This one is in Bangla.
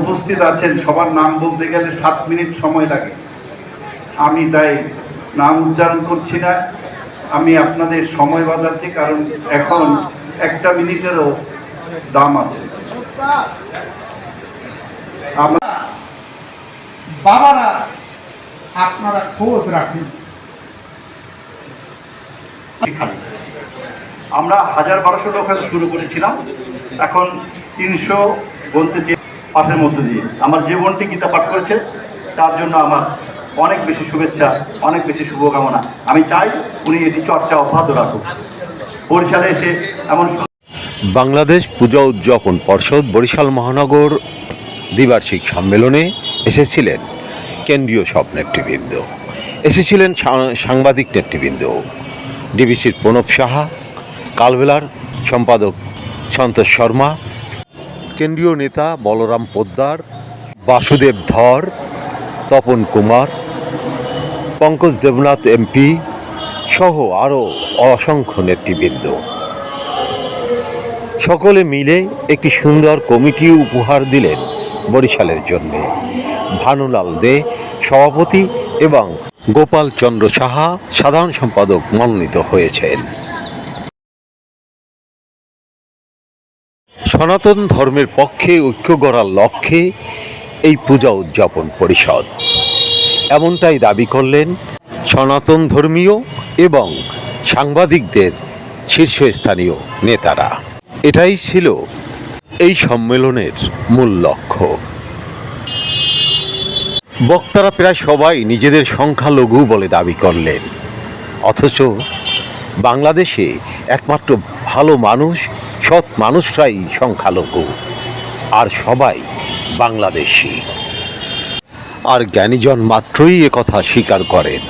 উপস্থিত আছেন সবার নাম বলতে গেলে সাত মিনিট সময় লাগে। আমি তাই নাম উচ্চারণ করছি না। আমি আপনাদের সময় বাজাচ্ছি কারণ এখন একটা মিনিটেরও দাম আছে। আমরা বাবারা আপনারা খোঁজ রাখুন। আমরা হাজার বারোশো টাকা শুরু করেছিলাম। এখন তিনশো বলতে পাঠের মধ্যে দিয়ে। আমার জীবনটি বোনটি গীতা পাঠ করেছে, তার জন্য আমার অনেক বেশি শুভেচ্ছা, অনেক বেশি শুভকামনা। আমি চাই উনি এটি চর্চা অব্যাহত রাখুক। বরিশালে এসে এমন বাংলাদেশ পূজা উদযাপন পর্ষদ বরিশাল মহানগর দ্বিবার্ষিক সম্মেলনে এসেছিলেন কেন্দ্রীয় সব নেতৃবৃন্দ। এসেছিলেন সাংবাদিক নেতৃবৃন্দ, ডিবিসির প্রণব সাহা, কালবেলার সম্পাদক সন্তোষ শর্মা কেন্দ্রীয় নেতা বলরাম পোদ্দার, বাসুদেব ধর, তপন কুমার, পঙ্কজ দেবনাথ এমপি সহ আরও অসংখ্য নেতৃবৃন্দ। সকলে মিলে একটি সুন্দর কমিটি উপহার দিলেন বরিশালের জন্য। ভানুলাল দে, সভাপতি এবং গোপাল চন্দ্র সাহা, সাধারণ সম্পাদক মনোনীত হয়েছেন। সনাতন ধর্মের পক্ষে ঐক্য গড়ার লক্ষ্যে এই পূজা উদযাপন পরিষদ। এমনটাই দাবি করলেন সনাতন ধর্মীয় এবং সাংবাদিকদের শীর্ষস্থানীয় নেতারা। এটাই ছিল এই সম্মেলনের মূল লক্ষ্য। বক্তারা প্রায় সবাই নিজেদের সংখ্যালঘু বলে দাবি করলেন। অথচ বাংলাদেশে একমাত্র ভালো মানুষ সৎ মানুষরাই সংখ্যালঘু আর সবাই বাংলাদেশি। আর জ্ঞানীজন মাত্রই কথা স্বীকার করেন।